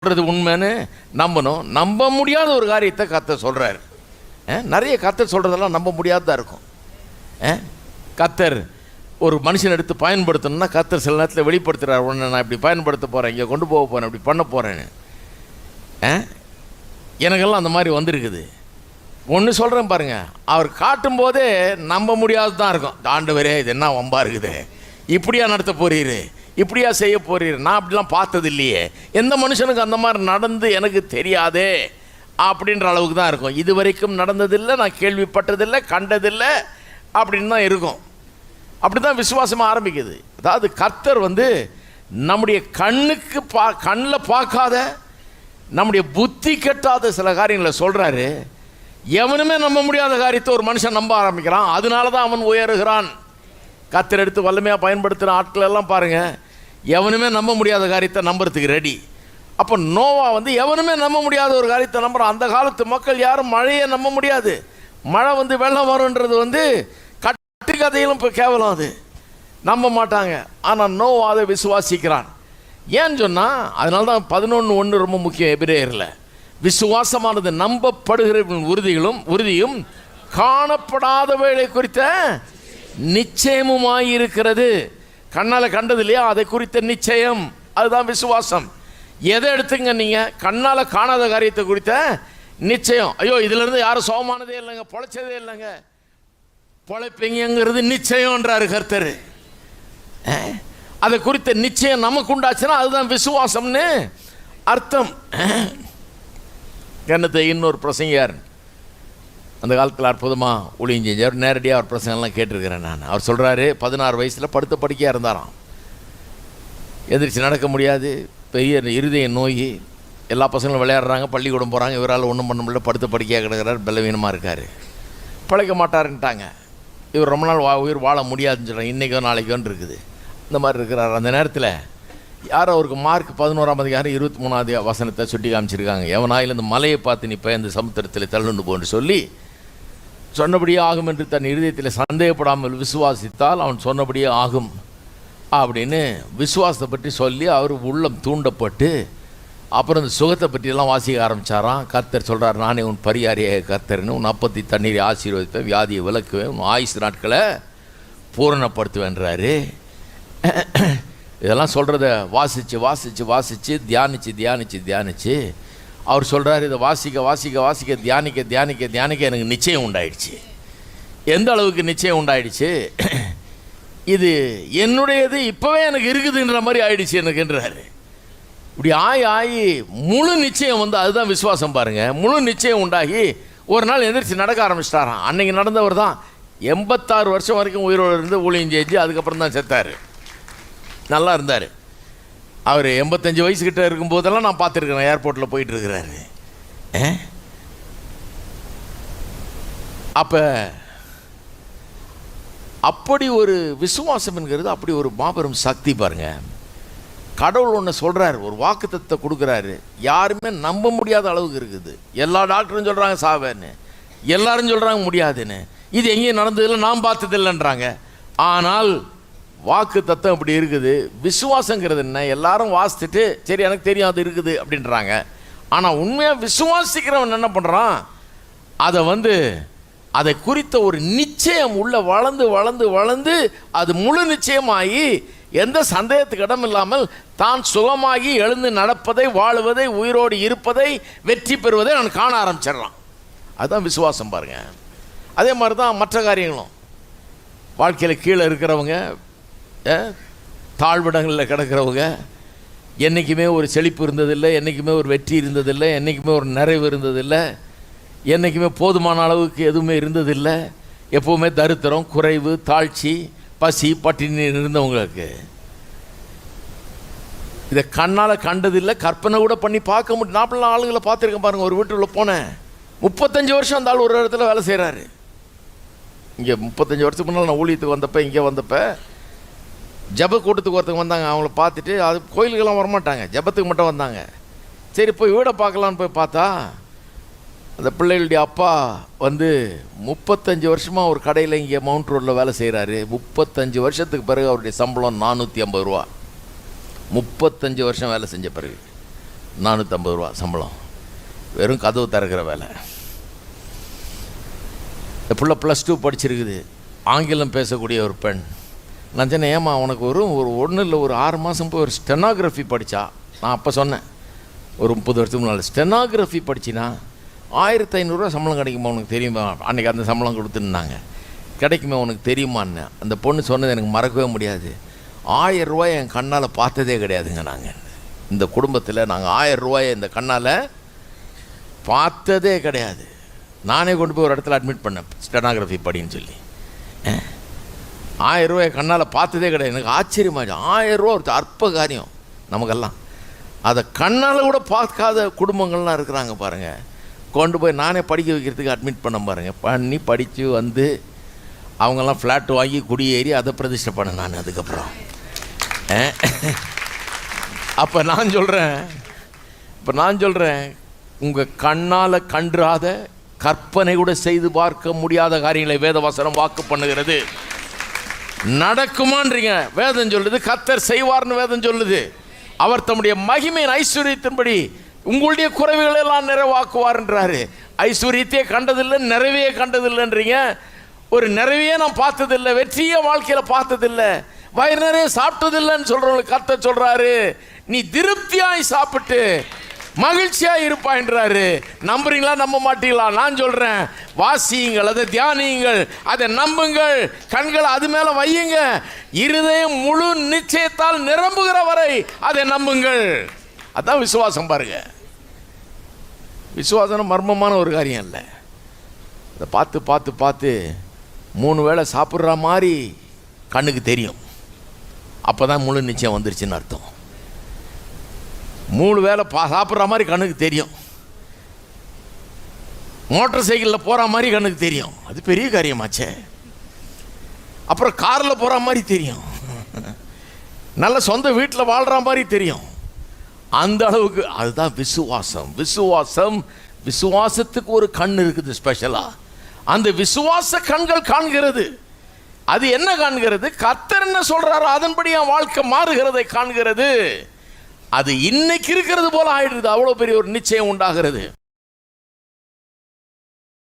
சொல்கிறது உண்மைன்னு நம்பணும். நம்ப முடியாத ஒரு காரியத்தை கத்தர் சொல்கிறாரு நிறைய கத்தர் சொல்கிறதெல்லாம் நம்ப முடியாததாக இருக்கும். கத்தர் ஒரு மனுஷன் எடுத்து பயன்படுத்தணும்னா கத்தர் சில நேரத்தில் வெளிப்படுத்துகிறார் உடனே நான் இப்படி பயன்படுத்த போகிறேன் இங்கே கொண்டு போக போகிறேன் இப்படி பண்ண போகிறேன்னு எனக்கெல்லாம் அந்த மாதிரி வந்திருக்குது. ஒன்று சொல்கிறேன் பாருங்கள் அவர் காட்டும் போதே நம்ப முடியாது தான் இருக்கும். ஆண்டவரே இது என்ன வம்பா இருக்குது? இப்படியா நடத்த போறீரு? இப்படியா செய்ய போறீர்? நான் அப்படிலாம் பார்த்தது இல்லையே எந்த மனுஷனுக்கு அந்த மாதிரி நடந்து எனக்கு தெரியாதே? அப்படின்ற அளவுக்கு தான் இருக்கும். இது வரைக்கும் நடந்ததில்லை நான் கேள்விப்பட்டதில்லை கண்டதில்லை அப்படின்னு தான் இருக்கும். அப்படி தான் விசுவாசமாக ஆரம்பிக்குது. அதாவது கர்த்தர் வந்து நம்முடைய கண்ணுக்கு பா கண்ணில் பார்க்காத நம்முடைய புத்தி கெட்டாத சில காரியங்களை சொல்கிறாரு எவனுமே நம்ப முடியாத காரியத்தை ஒரு மனுஷன் நம்ப ஆரம்பிக்கிறான். அதனால தான் அவன் உயருகிறான். கத்தர் எடுத்து வல்லமையாக பயன்படுத்துகிற ஆட்கள் எல்லாம் பாருங்கள் எவனுமே நம்ப முடியாத காரியத்தை நம்புறதுக்கு ரெடி அப்போ நோவா வந்து எவனுமே நம்ப முடியாத ஒரு காரியத்தை நம்புகிறான் அந்த காலத்து மக்கள் யாரும் மழையை நம்ப முடியாது. மழை வந்து வெள்ளம் வரும்ன்றது வந்து கட்டு கதையிலும் இப்போ கேவலம் அது. நம்ப மாட்டாங்க. ஆனால் நோவா அதை விசுவாசிக்கிறான். ஏன்னு சொன்னால் அதனால தான் பதினொன்று ஒன்று ரொம்ப முக்கியம் எபிரேயரில். விசுவாசமானது நம்பப்படுகிற உறுதிகளும் உறுதியும் காணப்படாதவைகளை குறித்த நிச்சயமுமாயிருக்கிறது. கண்ணால் கண்டது இல்லையா? அதை குறித்த நிச்சயம். அதுதான் விசுவாசம். எதை எடுத்துங்க நீங்கள் கண்ணால் காணாத காரியத்தை குறித்த நிச்சயம். ஐயோ இதிலிருந்து யாரும் சோமானதே இல்லைங்க பொழைச்சதே இல்லைங்க. பொழைப்பீங்கிறது நிச்சயம்ன்றாரு கர்த்தர். அதை குறித்த நிச்சயம் நமக்கு உண்டாச்சுன்னா அதுதான் விசுவாசம்னு அர்த்தம். கண்ணத்தை இன்னொரு பிரசங்கியார். அந்த காலத்தில் அற்புதமாக ஊழியம் செஞ்சார் நேரடியாக அவர் பிரசங்கெல்லாம் கேட்டிருக்கிறேன் நான். அவர் சொல்கிறாரு பதினாறு வயசில் படுத்த படிக்கையாக இருந்தாராம். எந்திரிச்சு நடக்க முடியாது. பெரிய இருதய நோய். எல்லா பசங்களும் விளையாடுறாங்க பள்ளிக்கூடம் போகிறாங்க இவரால் ஒன்றும் பண்ண முடியல. படுத்த படிக்கையாக கிடக்கிறார் பலவீனமாக இருக்கார். பிழைக்க மாட்டாருன்ட்டாங்க. இவர் ரொம்ப நாள் வா உயிர் வாழ முடியாதுன்னு சொல்கிறாங்க இன்றைக்கோ நாளைக்கோன்னு இருக்குது. இந்த மாதிரி இருக்கிறார். அந்த நேரத்தில் யாரோ அவருக்கு மார்க் பதினோராம் அதிகாரம் இருபத்தி மூணாவது வசனத்தை சுட்டி காமிச்சிருக்காங்க. எவனாயில் இந்த மலையை பார்த்து நீ பயந்து சமுத்திரத்தில் தள்ளுண்டு போன்னு சொல்லி சொன்னபடியே ஆகும் என்று தன் இருதயத்தில் சந்தேகப்படாமல் விசுவாசித்தால் அவன் சொன்னபடியே ஆகும் அப்படின்னு விசுவாசத்தை பற்றி சொல்லி அவர் உள்ளம் தூண்டப்பட்டு அப்புறம் இந்த சுகத்தை பற்றியெல்லாம் வாசிக்க ஆரம்பிச்சாராம். கர்த்தர் சொல்கிறார் நானே உன் பரிகாரியாக கர்த்தர்னு உன் அப்பத்தி தண்ணீரை ஆசீர்வதிப்பேன் வியாதியை விளக்குவேன் உன் ஆயுசு நாட்களை பூரணப்படுத்துவேன்றாரு. இதெல்லாம் சொல்கிறத வாசித்து வாசித்து வாசித்து தியானித்து தியானித்து தியானித்து அவர் சொல்கிறார் இதை வாசிக்க வாசிக்க வாசிக்க தியானிக்க தியானிக்க தியானிக்க எனக்கு நிச்சயம் உண்டாயிடுச்சு. எந்த அளவுக்கு நிச்சயம் உண்டாயிடுச்சு? இது என்னுடையது இப்போவே எனக்கு இருக்குதுன்ற மாதிரி ஆயிடுச்சு எனக்குன்றாரு இப்படி ஆயி ஆகி முழு நிச்சயம் வந்து அதுதான் விசுவாசம் பாருங்கள் முழு நிச்சயம் உண்டாகி ஒரு நாள் எந்திரிச்சு நடக்க ஆரம்பிச்சிட்டாராம். அன்னைக்கு நடந்தவர் தான் எண்பத்தாறு வருஷம் வரைக்கும் உயிரோடு இருந்து ஊழியம் செஞ்சு அதுக்கப்புறம் தான் செத்தார். நல்லா இருந்தார். அவர் எண்பத்தஞ்சு வயசுக்கிட்ட இருக்கும்போதெல்லாம் நான் பார்த்துருக்கிறேன் ஏர்போர்ட்டில் போயிட்டு இருக்கிறாரு அப்போ அப்படி ஒரு விசுவாசம் என்கிறது அப்படி ஒரு மாபெரும் சக்தி பாருங்க. கடவுள் ஒன்று சொல்கிறார் ஒரு வாக்குத்தத்தை கொடுக்குறாரு. யாருமே நம்ப முடியாத அளவுக்கு இருக்குது. எல்லா டாக்டரும் சொல்கிறாங்க சாவேன்னு. எல்லாரும் சொல்கிறாங்க முடியாதுன்னு. இது எங்கேயும் நடந்ததில்லை நான் பார்த்ததில்லைன்றாங்க. ஆனால் வாக்கு தத்துவம் இப்படி இருக்குது. விசுவாசங்கிறது என்ன? எல்லாரும் வாசித்துட்டு சரி எனக்கு தெரியும் அது இருக்குது அப்படின்றாங்க. ஆனால் உண்மையாக விசுவாசிக்கிறவன் என்ன பண்ணுறான் அதை வந்து அதை குறித்த ஒரு நிச்சயம் உள்ள வளர்ந்து வளர்ந்து வளர்ந்து அது முழு நிச்சயமாகி எந்த சந்தேகத்துக்கு இடம் இல்லாமல் தான் சுகமாகி எழுந்து நடப்பதை வாழுவதை உயிரோடு இருப்பதை வெற்றி பெறுவதை நான் காண ஆரம்பிச்சிடுறான். அதுதான் விசுவாசம் பாருங்கள் அதே மாதிரி தான் மற்ற காரியங்களும். வாழ்க்கையில் கீழே இருக்கிறவங்க தாழ்விடங்களில் கிடக்கிறவங்க என்றைக்குமே ஒரு செழிப்பு இருந்ததில்லை என்றைக்குமே ஒரு வெற்றி இருந்ததில்லை என்றைக்குமே ஒரு நிறைவு இருந்ததில்லை என்றைக்குமே போதுமான அளவுக்கு எதுவுமே இருந்ததில்லை. எப்போவுமே தரித்திரம் குறைவு தாழ்ச்சி பசி பட்டினி இருந்தவங்களுக்கு. இதை கண்ணால் கண்டதில்லை கற்பனை கூட பண்ணி பார்க்க முடியும் நாற்பது ஆளுங்களை பார்த்துருக்கேன் பாருங்கள் ஒரு வீட்டுக்குள்ளே போனேன். முப்பத்தஞ்சு வருஷம் அந்த ஆள் ஒரு இடத்துல வேலை செய்கிறாரு இங்கே முப்பத்தஞ்சு வருஷத்துக்கு முன்னால் நான் ஊழியத்துக்கு வந்தப்போ இங்கே வந்தப்போ ஜப கூட்டத்துக்கு ஒருத்தங்க வந்தாங்க அவங்கள பார்த்துட்டு அது கோயிலுக்கெல்லாம் வரமாட்டாங்க ஜபத்துக்கு மட்டும் வந்தாங்க. சரி போய் வீடை பார்க்கலான்னு போய் பார்த்தா அந்த பிள்ளைகளுடைய அப்பா வந்து முப்பத்தஞ்சு வருஷமாக ஒரு கடையில் இங்கே மவுண்ட் ரோட்டில் வேலை செய்கிறாரு முப்பத்தஞ்சு வருஷத்துக்கு பிறகு அவருடைய சம்பளம் நானூற்றி ஐம்பது ரூபா. முப்பத்தஞ்சு வருஷம் வேலை செஞ்ச பிறகு நானூற்றம்பது ரூபா சம்பளம். வெறும் கதவு திறக்கிற வேலை. இந்த பிள்ளை ப்ளஸ் டூ படிச்சிருக்குது. ஆங்கிலம் பேசக்கூடிய ஒரு பெண். நான் சொன்னேன் ஏமா உனக்கு ஒரு ஒரு ஒன்றும் இல்லை ஒரு ஆறு மாதம் போய் ஒரு ஸ்டெனாகிராஃபி படித்தா நான் அப்போ சொன்னேன். ஒரு முப்பது வருஷத்துக்கு முன்னால். ஸ்டெனாகிராஃபி படிச்சினா ஆயிரத்தி ஐநூறுரூவா சம்பளம் கிடைக்குமா உனக்கு தெரியுமா? அன்றைக்கி அந்த சம்பளம் கொடுத்துருந்தாங்க. கிடைக்குமா உனக்கு தெரியுமான்னு. அந்த பொண்ணு சொன்னது எனக்கு மறக்கவே முடியாது. ஆயிரம் ரூபாய் என் கண்ணால் பார்த்ததே கிடையாதுங்க நாங்கள் இந்த குடும்பத்தில் நாங்கள் ஆயிரம் ரூபாயை இந்த கண்ணால் பார்த்ததே கிடையாது. நானே கொண்டு போய் ஒரு இடத்துல அட்மிட் பண்ணேன். ஸ்டெனாகிராஃபி படின்னு சொல்லி. ஆயிரம் ரூபாய் கண்ணால் பார்த்ததே கிடையாது. எனக்கு ஆச்சரியமாச்சு ஆயிரம் ரூபா ஒரு அற்ப காரியம் நமக்கெல்லாம். அதை கண்ணால் கூட பார்க்காத குடும்பங்கள்லாம் இருக்கிறாங்க பாருங்கள் கொண்டு போய் நானே படிக்க வைக்கிறதுக்கு அட்மிட் பண்ண பாருங்கள் பண்ணி படித்து வந்து அவங்கெல்லாம் ஃப்ளாட் வாங்கி குடியேறி அதை பிரதிஷ்டை பண்ண நான் அதுக்கப்புறம். அப்போ நான் சொல்கிறேன் இப்போ நான் சொல்கிறேன் உங்கள் கண்ணால் கன்றாத கற்பனை கூட செய்து பார்க்க முடியாத காரியங்களை வேதவாசனம் வாக்கு பண்ணுகிறது. நடக்குமான்றீங்க. வேதம் சொல்லுது கத்தர் செய்வார்னு வேதம் சொல்லுது. அவர் தம்முடைய மகிமையின் ஐஸ்வர்யத்தின்படி உங்களுடைய குறைவுகளை எல்லாம் நிறைவாக்குவார்ன்றாரு. ஐஸ்வர்யத்தையே கண்டதில்லை நிறைவையே கண்டதில்லைன்றீங்க. ஒரு நிறைவையே நான் பார்த்ததில்லை வெற்றியே வாழ்க்கையில் பார்த்ததில்லை. வயிறு நிறைய சாப்பிட்டதில்லைன்னு சொல்கிறவங்களுக்கு கத்த சொல்கிறாரு நீ திருப்தியாய் சாப்பிட்டு மகிழ்ச்சியா இருப்பான்றாரு நம்புறீங்களா? நம்ப மாட்டீங்களா? நான் சொல்றேன். வாசியுங்கள் அதை தியானியுங்கள் அதை நம்புங்கள். கண்களை அது மேல வையுங்க. இருதயம் முழு நிச்சயத்தால் நிரம்புகிற வரை அதை நம்புங்கள். அதான் விசுவாசம் பாருங்க. விசுவாசம் மர்மமான ஒரு காரியம் இல்லை. அதை பார்த்து பார்த்து பார்த்து மூணு வேளை சாப்பிட்ற மாதிரி கண்ணுக்கு தெரியும். அப்போ தான் முழு நிச்சயம் வந்துருச்சுன்னு அர்த்தம். மூணு வேளை பா சாப்பிட்ற மாதிரி கண்ணுக்கு தெரியும். மோட்டர் சைக்கிளில் போகிற மாதிரி கண்ணுக்கு தெரியும். அது பெரிய காரியமாச்சே. அப்புறம் காரில் போகிற மாதிரி தெரியும். நல்ல சொந்த வீட்டில் வாழ்கிற மாதிரி தெரியும். அந்த அளவுக்கு அதுதான் விசுவாசம். விசுவாசம் விசுவாசத்துக்கு ஒரு கண் இருக்குது ஸ்பெஷலாக அந்த விசுவாச கண்கள் காண்கிறது. அது என்ன காண்கிறது? கத்தர் என்ன சொல்கிறாரோ அதன்படி என் வாழ்க்கை மாறுகிறதை காண்கிறது. அது இன்னைக்கு இருக்கிறது போல ஆயிடுது. அவ்வளோ பெரிய ஒரு நிச்சயம் உண்டாகிறது.